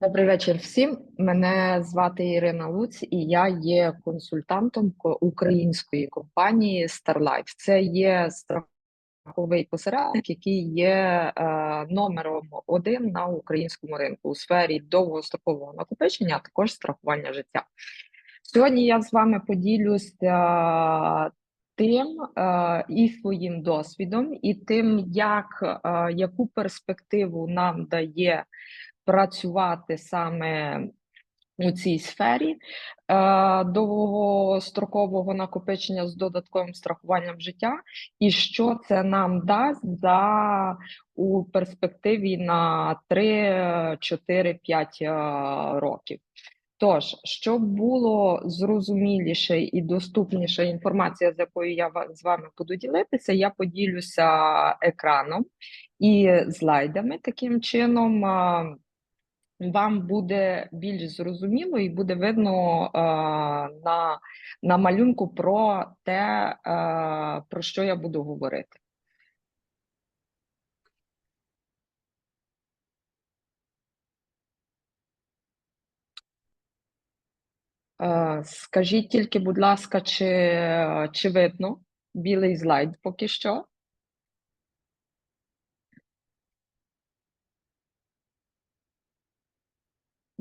Добрий вечір всім. Мене звати Ірина Луць, і я є консультантом української компанії StarLife. Це є страховий посередник, який є е, номером один на українському ринку у сфері довгострокового накопичення, а також страхування життя. Сьогодні я з вами поділюся тим е, і своїм досвідом, і тим, як е, яку перспективу нам дає працювати саме у цій сфері е, довгострокового накопичення з додатковим страхуванням життя, і що це нам дасть за у перспективі на 3, 4, 5 е, років. Тож, щоб було зрозуміліше і доступніша інформація, з якою я з вами буду ділитися, я поділюся екраном і слайдами. Таким чином, а, вам буде більш зрозуміло і буде видно а, на, на малюнку про те, а, про що я буду говорити. Е, Скажіть тільки, будь ласка, чи, чи видно білий слайд поки що?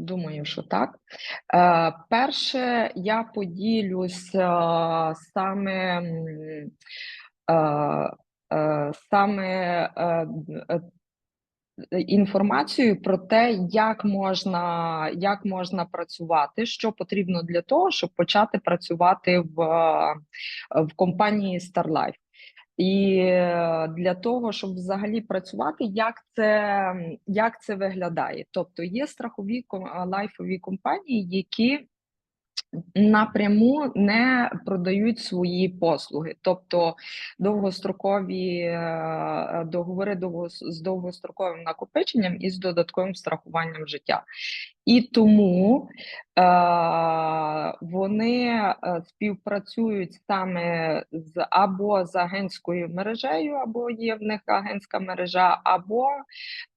Думаю, що так. Е, перше, я поділюсь е, саме, е, е, саме е, е, інформацією про те, як можна, як можна працювати, що потрібно для того, щоб почати працювати в, в компанії StarLife. І е, для того, щоб взагалі працювати, як це, як це виглядає? Тобто є страхові лайфові компанії, які напряму не продають свої послуги, тобто довгострокові е, договори з довгостроковим накопиченням і з додатковим страхуванням життя. І тому е, вони е, співпрацюють саме з або з агентською мережею, або є в них агентська мережа, або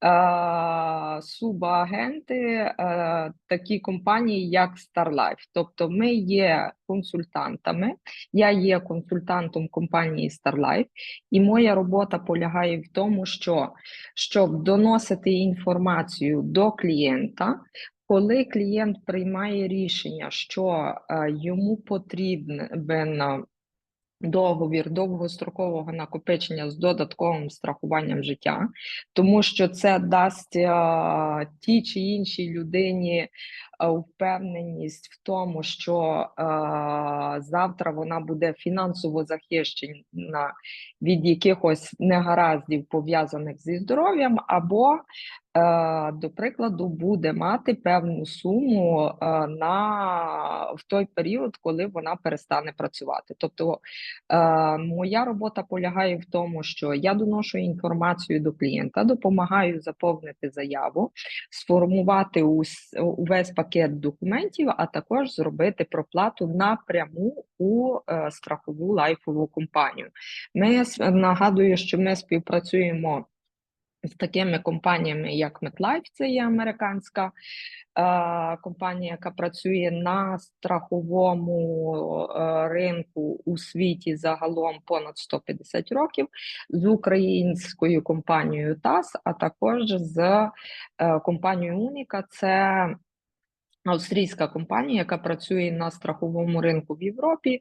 е, субагенти, е, такі компанії, як StarLife. Тобто, ми є консультантами. Я є консультантом компанії StarLife, і моя робота полягає в тому, що щоб доносити інформацію до клієнта. Коли клієнт приймає рішення, що е, йому потрібен договір довгострокового накопичення з додатковим страхуванням життя, тому що це дасть е, тій чи іншій людині впевненість в тому, що е, завтра вона буде фінансово захищена від якихось негараздів пов'язаних зі здоров'ям, або е, до прикладу, буде мати певну суму е, на в той період, коли вона перестане працювати. Тобто, е, моя робота полягає в тому, що я доношу інформацію до клієнта, допомагаю заповнити заяву, сформувати увесь пакет документів, а також зробити проплату напряму у е, страхову лайфову компанію. Ми нагадую, що ми співпрацюємо з такими компаніями, як MetLife, це є американська е, компанія, яка працює на страховому е, ринку у світі загалом понад 150 років, з українською компанією ТАС, а також з е, компанією Уніка. Це Австрійська компанія, яка працює на страховому ринку в Європі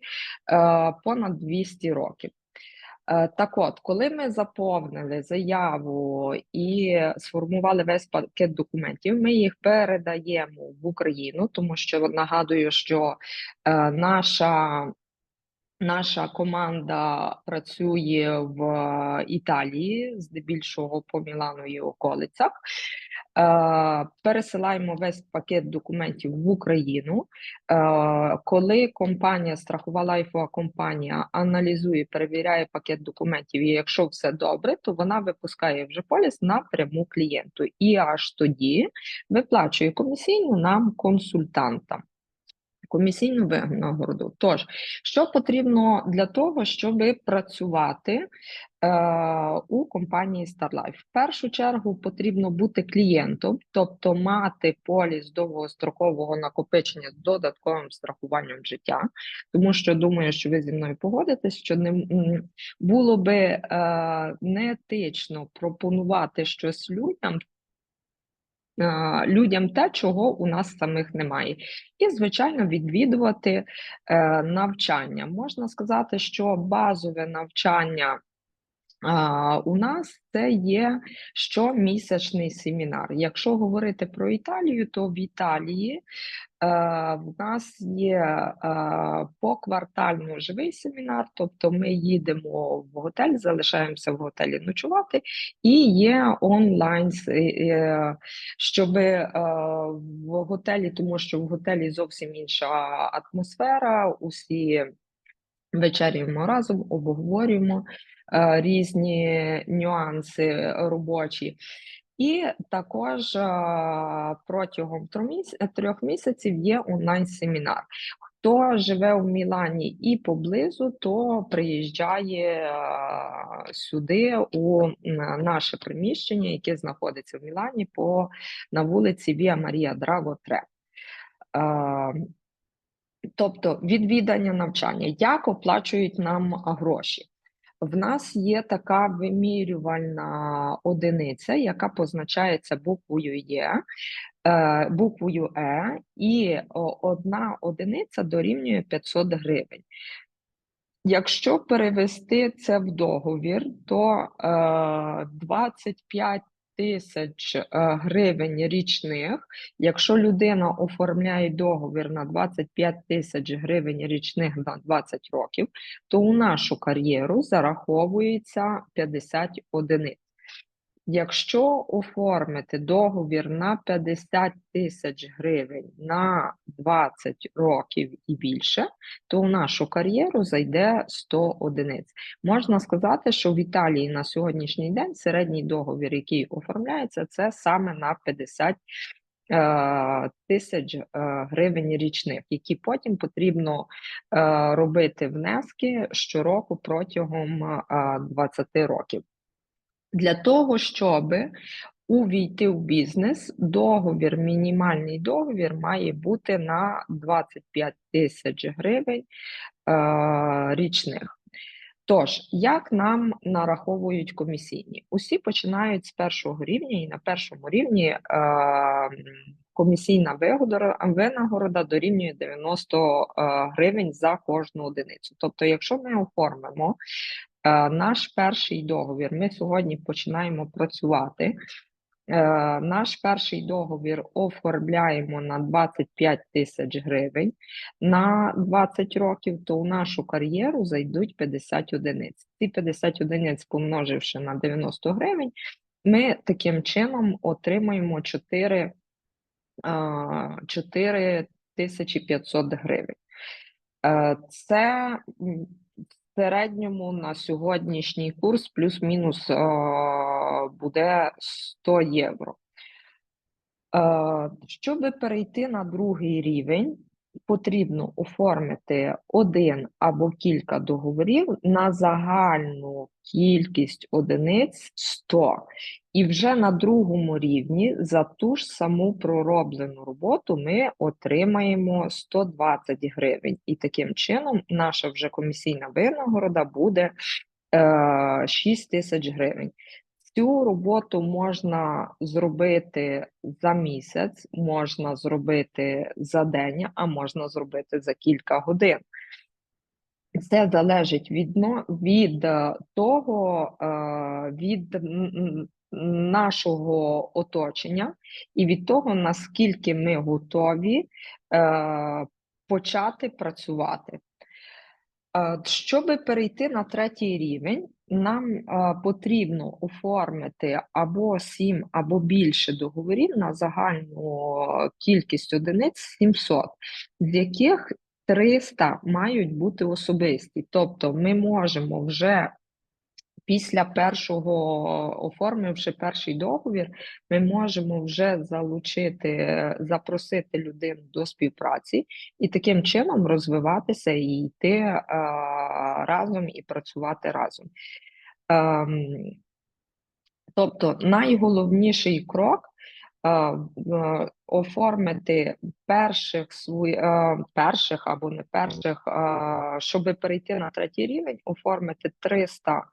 е, понад 200 років. Е, Так от, коли ми заповнили заяву і сформували весь пакет документів, ми їх передаємо в Україну, тому що нагадую, що е, наша Наша команда працює в Італії, здебільшого по Мілану і околицях. Е, Пересилаємо весь пакет документів в Україну. Е, Коли компанія, страхова лайфова компанія аналізує, перевіряє пакет документів, і якщо все добре, то вона випускає вже поліс напряму клієнту і аж тоді виплачує комісійну нам консультантам. Комісійну винагороду. Тож, що потрібно для того, щоб працювати у компанії StarLife. В першу чергу потрібно бути клієнтом, тобто мати поліс довгострокового накопичення з додатковим страхуванням життя, тому що думаю, що ви зі мною погодитесь, що не було би е, неетично пропонувати щось людям. е, Людям те, чого у нас самих немає, і звичайно відвідувати е, навчання. Можна сказати, що базове навчання у нас це є щомісячний семінар. Якщо говорити про Італію, то в Італії е, в нас є е, поквартально живий семінар, тобто ми їдемо в готель, залишаємося в готелі ночувати, і є онлайн, е, щоб в готелі, тому що в готелі зовсім інша атмосфера, усі вечеряємо разом, обговорюємо е, різні нюанси робочі. І також е, протягом трьох місяців є онлайн-семінар. Хто живе в Мілані і поблизу, то приїжджає е, сюди у наше приміщення, яке знаходиться в Мілані по на вулиці Віа Марія Драго 3. Е, Тобто відвідання навчання, як оплачують нам гроші? В нас є така вимірювальна одиниця, яка позначається буквою Є, е, буквою Е, і одна одиниця дорівнює 500 гривень. Якщо перевести це в договір, то е, 25 тисяч е, гривень річних. Якщо людина оформляє договір на 25 тисяч гривень річних на 20 років, то у нашу кар'єру зараховується 50 одиниць. Якщо оформити договір на 50 тисяч гривень на 20 років і більше, то у нашу кар'єру зайде 100 одиниць. Можна сказати, що в Італії на сьогоднішній день середній договір, який оформляється, це саме на 50 е, тисяч е, гривень річних, які потім потрібно е, робити внески щороку протягом е, 20 років. Для того, щоб увійти в бізнес, договір, мінімальний договір має бути на 25 тисяч гривень е, річних. Тож, як нам нараховують комісійні? Усі починають з першого рівня, і на першому рівні е, комісійна винагорода дорівнює 90 е, гривень за кожну одиницю. Тобто, якщо ми оформимо Наш перший договір. Ми сьогодні починаємо працювати. Е, Наш перший договір оформляємо на 25 тисяч гривень на 20 років, то у нашу кар'єру зайдуть 50 одиниць. Ці 50 одиниць, помноживши на 90 гривень, ми таким чином отримаємо 4, 4500 гривень. Е, Це м, в середньому на сьогоднішній курс плюс-мінус е, буде 100 євро. Е, Щоб перейти на другий рівень, потрібно оформити один або кілька договорів на загальну кількість одиниць 100. І вже на другому рівні за ту ж саму пророблену роботу ми отримаємо 120 гривень. І таким чином наша вже комісійна винагорода буде е, 6 тисяч гривень. Цю роботу можна зробити за місяць, можна зробити за день, а можна зробити за кілька годин. Це залежить від, від е, того, е, від нашого оточення і від того, наскільки ми готові е, почати працювати. Щоб перейти на третій рівень, нам потрібно оформити або 7, або більше договорів на загальну кількість одиниць 700, з яких 300 мають бути особисті. Тобто ми можемо вже після першого, оформивши перший договір, ми можемо вже залучити, запросити людину до співпраці і таким чином розвиватися і йти а, разом і працювати разом. Ем, тобто найголовніший крок е, в- оформити перших свої, е, перших або не перших, е, щоб перейти на третій рівень, оформити 300 е, е,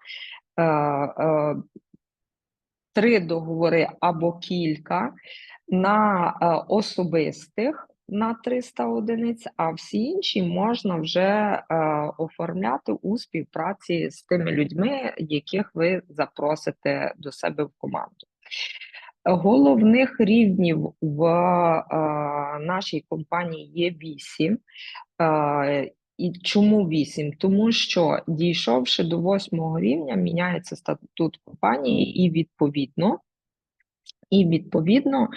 три договори або кілька на е, особистих на 300 одиниць, а всі інші можна вже е, оформляти у співпраці з тими людьми, яких ви запросите до себе в команду. Головних рівнів в е, нашій компанії є вісім. Е, і чому вісім? Тому що дійшовши до восьмого рівня, міняється статут компанії, і відповідно, і відповідно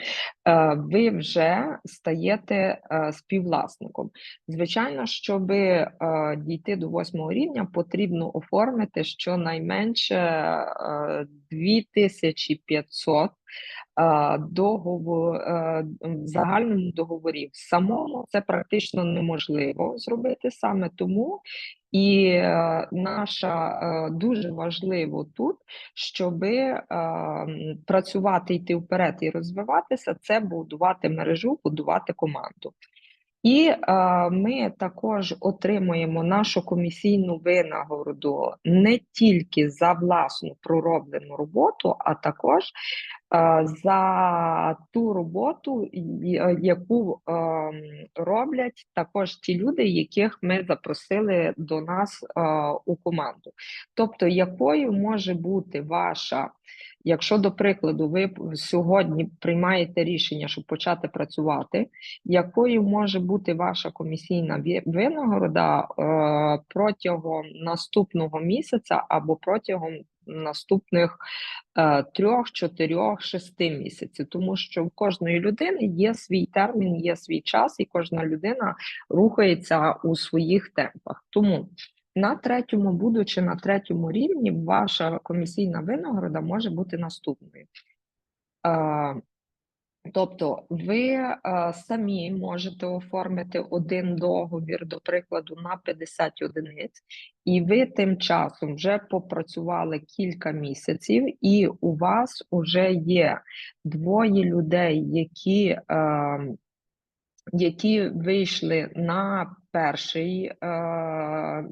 е, ви вже стаєте е, співвласником. Звичайно, щоб е, дійти до восьмого рівня, потрібно оформити щонайменше е, 2500 договор в загальному договорі. В самому це практично неможливо зробити саме тому. І е, наша е, дуже важливо тут, щоб е, працювати, йти вперед і розвиватися, це будувати мережу, будувати команду. І е, ми також отримуємо нашу комісійну винагороду не тільки за власну пророблену роботу, а також е, за ту роботу, е, яку е, роблять також ті люди, яких ми запросили до нас е, у команду. Тобто, якою може бути ваша Якщо, до прикладу, ви сьогодні приймаєте рішення, щоб почати працювати, якою може бути ваша комісійна винагорода е, протягом наступного місяця або протягом наступних е, трьох, чотирьох, шести місяців, тому що в кожної людини є свій термін, є свій час, і кожна людина рухається у своїх темпах. Тому на третьому, будучи на третьому рівні, ваша комісійна винагорода може бути наступною. Тобто ви самі можете оформити один договір, до прикладу, на 50 одиниць, і ви тим часом вже попрацювали кілька місяців, і у вас вже є двоє людей, які а, які вийшли на перший, е,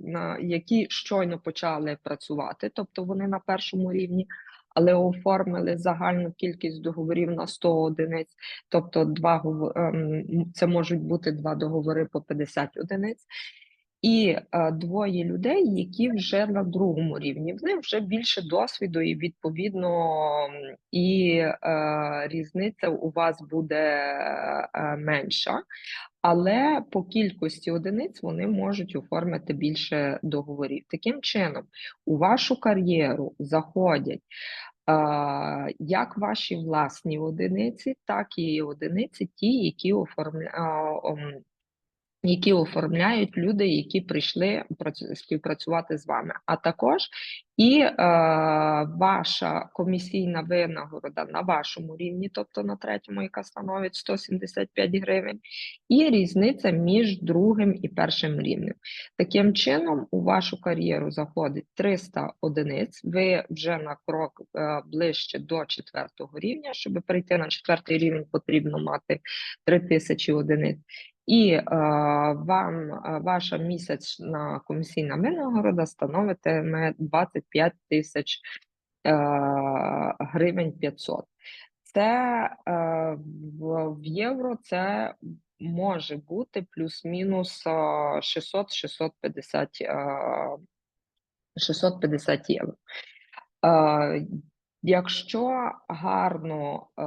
на які щойно почали працювати, тобто вони на першому рівні, але оформили загальну кількість договорів на 100 одиниць, тобто два ем, це можуть бути два договори по 50 одиниць. І е, двоє людей, які вже на другому рівні, в них вже більше досвіду, і відповідно і е, різниця у вас буде е, менша, але по кількості одиниць вони можуть оформити більше договорів. Таким чином, у вашу кар'єру заходять. Як ваші власні одиниці, так і одиниці, ті, які оформля... які оформляють люди, які прийшли співпрацювати з вами, а також і е, ваша комісійна винагорода на вашому рівні, тобто на третьому, яка становить 175 гривень, і різниця між другим і першим рівнем. Таким чином, у вашу кар'єру заходить 300 одиниць. Ви вже на крок е, ближче до четвертого рівня. Щоб перейти на четвертий рівень, потрібно мати 3000 одиниць. І е, вам е, ваша місячна комісійна винагорода становитиме 25 тисяч е, гривень 500. Це е, в, в євро це може бути плюс-мінус 600-650 е, 650 євро. Е, Якщо гарно е,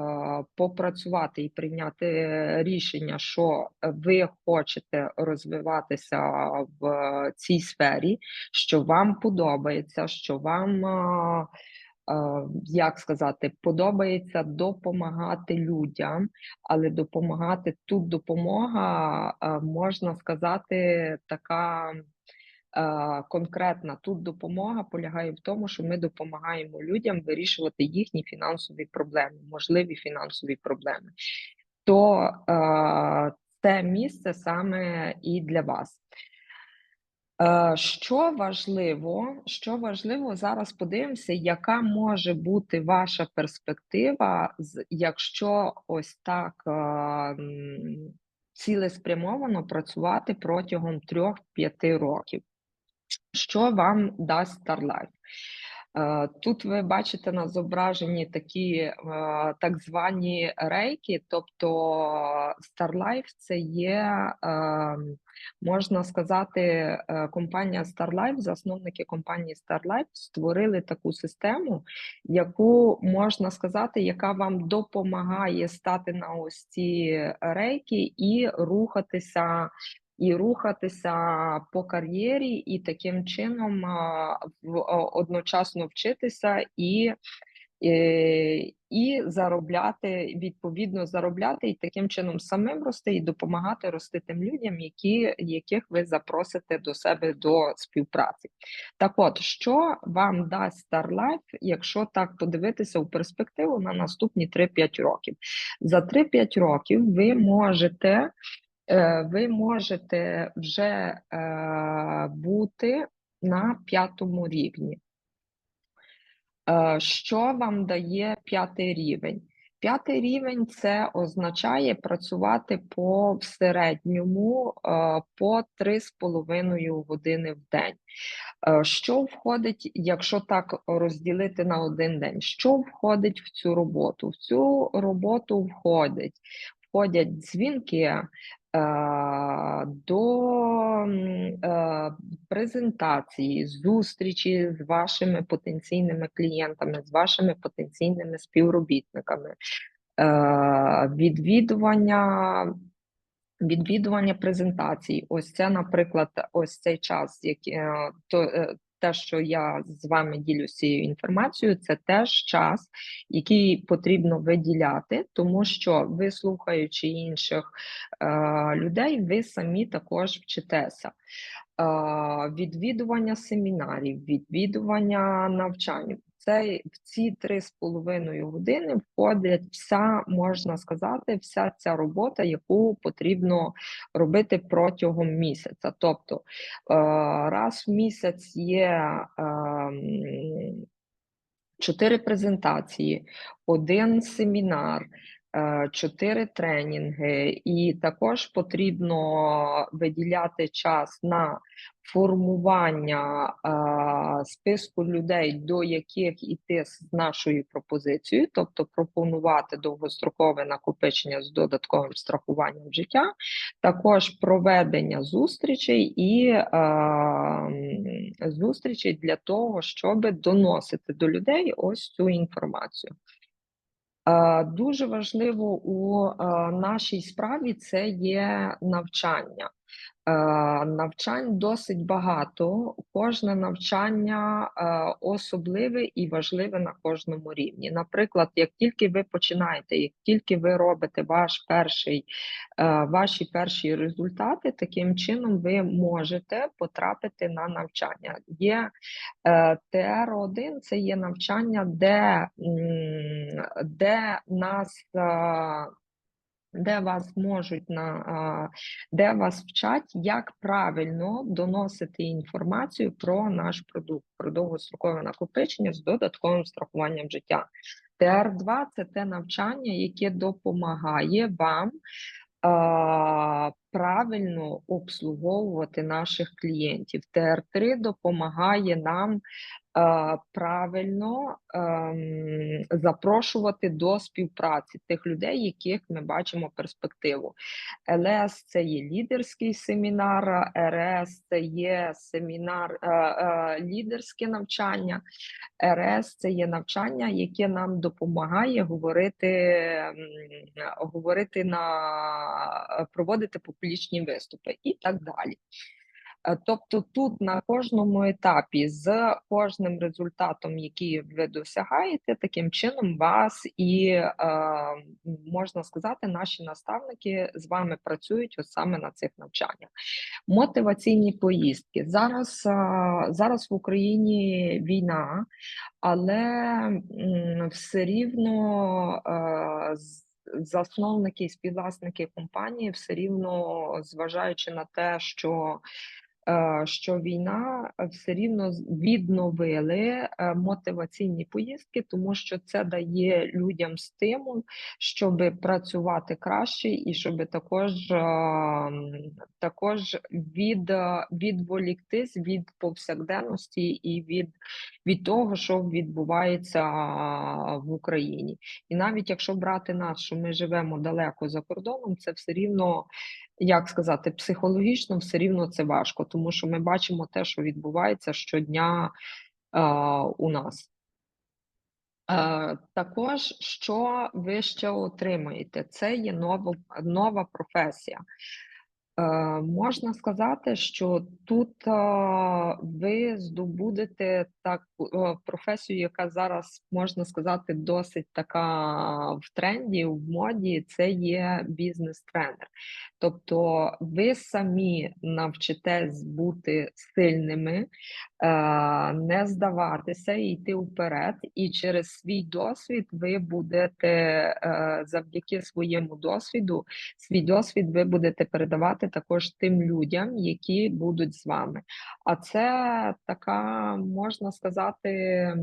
попрацювати і прийняти рішення, що ви хочете розвиватися в цій сфері, що вам подобається, що вам, е, е, як сказати, подобається допомагати людям, але допомагати тут допомога, е, можна сказати, така. Конкретна тут допомога полягає в тому, що ми допомагаємо людям вирішувати їхні фінансові проблеми, можливі фінансові проблеми. То це місце саме і для вас. Е, що важливо, що важливо, зараз подивимося, яка може бути ваша перспектива, якщо ось так е, цілеспрямовано працювати протягом 3-5 років. Що вам дасть StarLife? Е, Тут ви бачите на зображенні такі е, так звані рейки, тобто StarLife це є, е, можна сказати, компанія StarLife, засновники компанії StarLife створили таку систему, яку можна сказати, яка вам допомагає стати на ось ці рейки і рухатися і рухатися по кар'єрі, і таким чином в- одночасно вчитися і, і, і заробляти, відповідно заробляти, і таким чином самим рости, і допомагати рости тим людям, які, яких ви запросите до себе до співпраці. Так от, що вам дасть StarLife, якщо так подивитися у перспективу на наступні 3-5 років? За 3-5 років ви можете е, ви можете вже е, бути на п'ятому рівні. Е, Що вам дає п'ятий рівень? П'ятий рівень це означає працювати по середньому е, по 3,5 години в день. Е, Що входить, якщо так розділити на один день? Що входить в цю роботу? В цю роботу входить, входять дзвінки е, до е, презентації, зустрічі з вашими потенційними клієнтами, з вашими потенційними співробітниками, е, відвідування. Відвідування презентацій, ось це, наприклад, ось цей час, е, то, е, те, що я з вами ділюся цією інформацією, це теж час, який потрібно виділяти, тому що ви, слухаючи інших е, людей, ви самі також вчитеся. Е, відвідування семінарів, відвідування навчань. Це в ці три з половиною години входить вся, можна сказати, вся ця робота, яку потрібно робити протягом місяця. Тобто е, раз в місяць є ем, чотири презентації, один семінар, чотири тренінги, і також потрібно виділяти час на формування е, списку людей, до яких іти з нашою пропозицією, тобто пропонувати довгострокове накопичення з додатковим страхуванням життя, також проведення зустрічей і е, зустрічей для того, щоб доносити до людей ось цю інформацію. Е, Дуже важливо у е, нашій справі це є навчання. Е, Навчань досить багато. Кожне навчання е, особливе і важливе на кожному рівні. Наприклад, як тільки ви починаєте, як тільки ви робите ваш перший, е, ваші перші результати, таким чином ви можете потрапити на навчання. Є е, ТР1 це є навчання, де, де нас. Де вас можуть на де вас вчать, як правильно доносити інформацію про наш продукт, про довгострокове накопичення з додатковим страхуванням життя. ТР2 це те навчання, яке допомагає вам правильно обслуговувати наших клієнтів. ТР3 допомагає нам е, правильно ем, запрошувати до співпраці тих людей, яких ми бачимо перспективу. ЛС це є лідерський семінар, РС це є семінар е, е, лідерське навчання, РС це є навчання, яке нам допомагає говорити, говорити на проводити публічні виступи і так далі. Е, Тобто тут на кожному етапі з кожним результатом, який ви досягаєте, таким чином вас і е, можна сказати, наші наставники з вами працюють ось саме на цих навчаннях. Мотиваційні поїздки зараз, е, зараз в Україні війна, але все рівно засновники і співвласники компанії все рівно, зважаючи на те, що що війна е, все рівно відновили е, мотиваційні поїздки, тому що це дає людям стимул, щоб працювати краще і щоб також, е, також від, е, відволіктись від повсякденності і від, від того, що відбувається в Україні. І навіть якщо брати нас, що ми живемо далеко за кордоном, це все рівно, як сказати, психологічно все рівно це важко, тому що ми бачимо те, що відбувається щодня а, у нас. Е, Також, що ви ще отримаєте, це є нова, нова професія. Е, Можна сказати, що тут е, ви здобудете таку е, професію, яка зараз можна сказати досить така в тренді, в моді. Це є бізнес-тренер. Тобто, ви самі навчитесь бути сильними, е, не здаватися йти вперед. І через свій досвід ви будете е, завдяки своєму досвіду, свій досвід ви будете передавати також тим людям, які будуть з вами. А це така, можна сказати,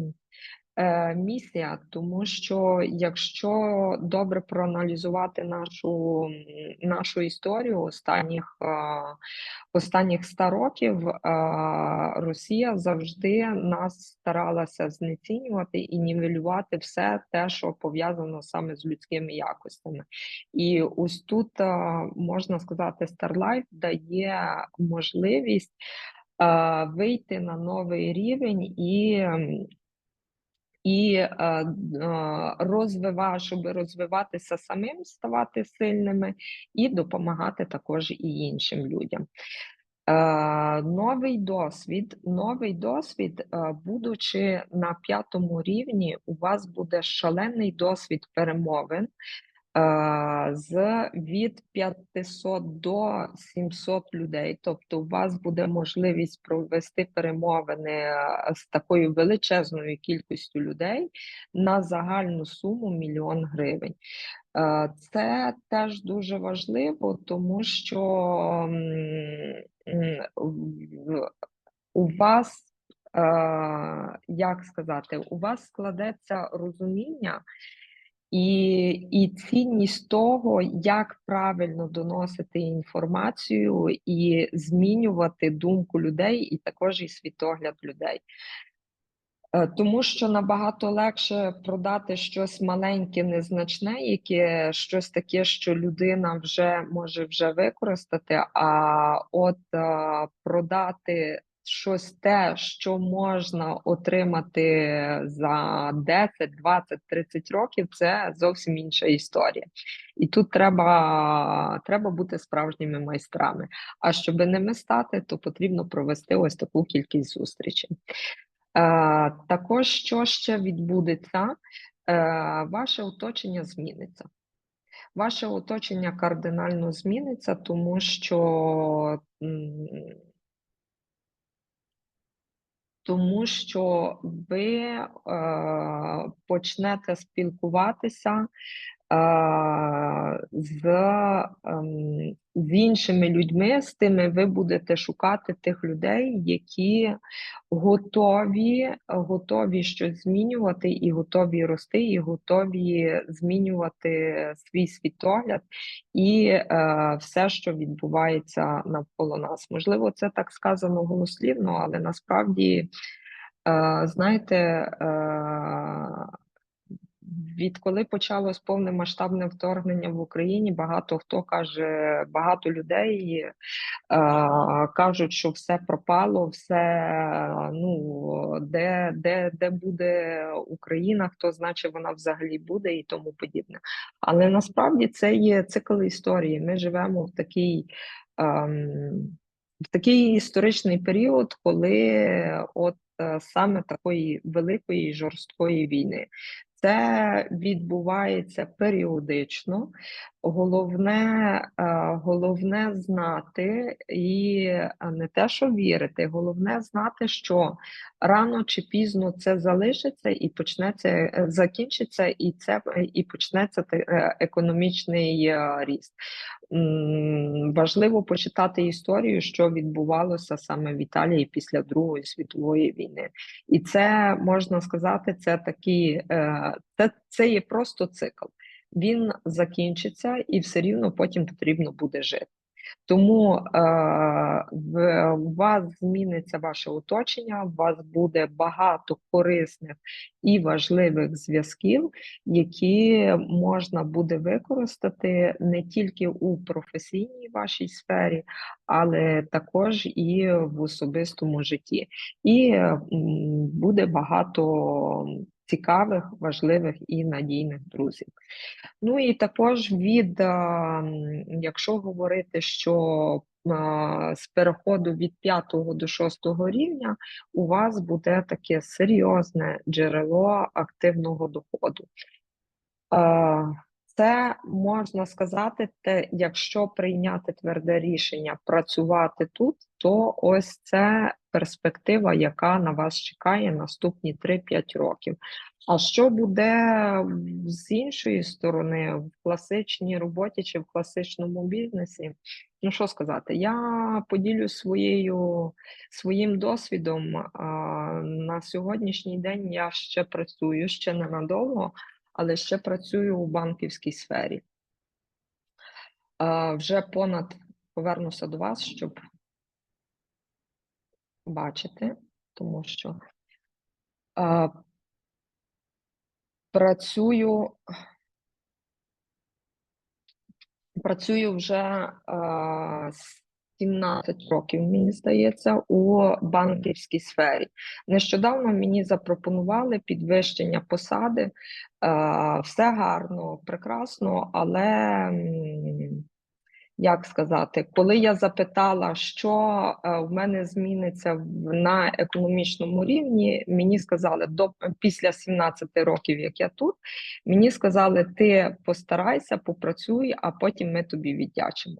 місія, тому що якщо добре проаналізувати нашу, нашу історію останніх, е, останніх 100 років, е, Росія завжди нас старалася знецінювати і нівелювати все те, що пов'язано саме з людськими якостями. І ось тут е, можна сказати, StarLife дає можливість е, вийти на новий рівень і і е, е, розвива, щоб розвиватися самим, ставати сильними і допомагати також і іншим людям. Е, Новий досвід, новий досвід, будучи на п'ятому рівні, у вас буде шалений досвід перемовин з від 500 до 700 людей. Тобто, у вас буде можливість провести перемовини з такою величезною кількістю людей на загальну суму мільйон гривень. Це теж дуже важливо, тому що у вас, як сказати, у вас складеться розуміння і, і цінність того, як правильно доносити інформацію і змінювати думку людей, і також і світогляд людей. Е, Тому що набагато легше продати щось маленьке, незначне, яке щось таке, що людина вже може вже використати, а от е, продати щось те, що можна отримати за 10, 20, 30 років, це зовсім інша історія. І тут треба, треба бути справжніми майстрами. А щоб ними стати, то потрібно провести ось таку кількість зустрічей. Е, Також що ще відбудеться, Е, ваше оточення зміниться. Ваше оточення кардинально зміниться, тому що, тому що ви е, почнете спілкуватися з, ем, з іншими людьми, з тими ви будете шукати тих людей, які готові, готові щось змінювати, і готові рости, і готові змінювати свій світогляд і е, все, що відбувається навколо нас. Можливо, це так сказано голослівно, але насправді, е, знаєте, е, Відколи почалось повномасштабне вторгнення в Україні, багато хто каже, багато людей е, кажуть, що все пропало, все ну де, де, де буде Україна, хто значить вона взагалі буде і тому подібне. Але насправді це є цикл історії. Ми живемо в такий. Ем, в такий історичний період, коли от е, саме такої великої жорсткої війни. Це відбувається періодично. Головне, е, головне знати і е, не те, що вірити, головне знати, що рано чи пізно це залишиться і почнеться, е, закінчиться, і це і почнеться економічний ріст. Важливо почитати історію, що відбувалося саме в Італії після Другої світової війни. І це можна сказати, це такі, це, це є просто цикл. Він закінчиться, і все рівно потім потрібно буде жити. Тому е, в, вас зміниться ваше оточення, у вас буде багато корисних і важливих зв'язків, які можна буде використати не тільки у професійній вашій сфері, але також і в особистому житті. І буде багато цікавих, важливих і надійних друзів. Ну і також від, якщо говорити, що з переходу від 5 до 6 рівня у вас буде таке серйозне джерело активного доходу. Це можна сказати, те, якщо прийняти тверде рішення працювати тут, то ось це перспектива, яка на вас чекає наступні 3-5 років. А що буде з іншої сторони, в класичній роботі чи в класичному бізнесі? Ну, що сказати, я поділюсь своєю, своїм досвідом. На сьогоднішній день я ще працюю, ще ненадовго, але ще працюю у банківській сфері. Вже понад повернуся до вас, щоб бачити, тому що а, працюю, працюю вже а, 17 років, мені здається, у банківській сфері. Нещодавно мені запропонували підвищення посади. Все гарно, прекрасно, але як сказати, коли я запитала, що е, в мене зміниться на економічному рівні, мені сказали до після 17 років, як я тут, мені сказали, ти постарайся, попрацюй, а потім ми тобі віддячимо.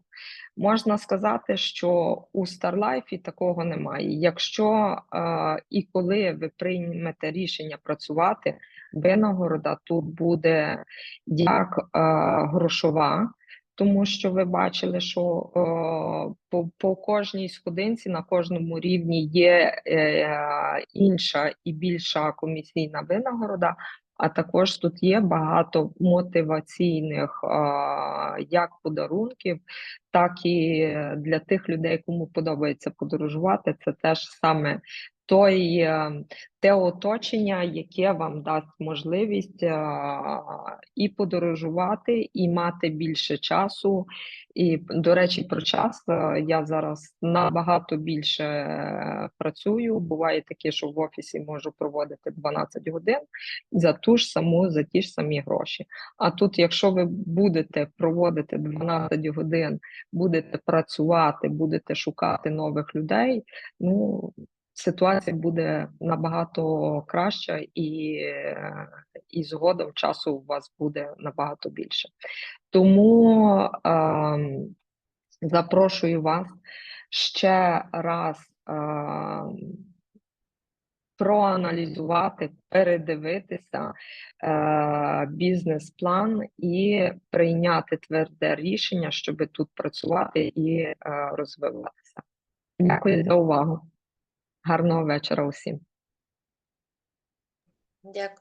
Можна сказати, що у StarLife такого немає. Якщо е, і коли ви приймете рішення працювати, винагорода тут буде як е, грошова, тому що ви бачили, що е, по, по кожній сходинці на кожному рівні є е, інша і більша комісійна винагорода. А також тут є багато мотиваційних е, як подарунків, так і для тих людей, кому подобається подорожувати. Це теж саме той, е, те оточення, яке вам дасть можливість е, і подорожувати, і мати більше часу. І, до речі, про час е, я зараз набагато більше працюю. Буває таке, що в офісі можу проводити 12 годин за ту ж саму, за ті ж самі гроші. А тут, якщо ви будете проводити 12 годин, будете працювати, будете шукати нових людей, ну ситуація буде набагато краща і, е, і згодом часу у вас буде набагато більше. Тому ем, запрошую вас ще раз ем, проаналізувати, передивитися е, бізнес-план і прийняти тверде рішення, щоб тут працювати і е, розвиватися. Дякую за увагу. Гарного вечора усім. Дякую.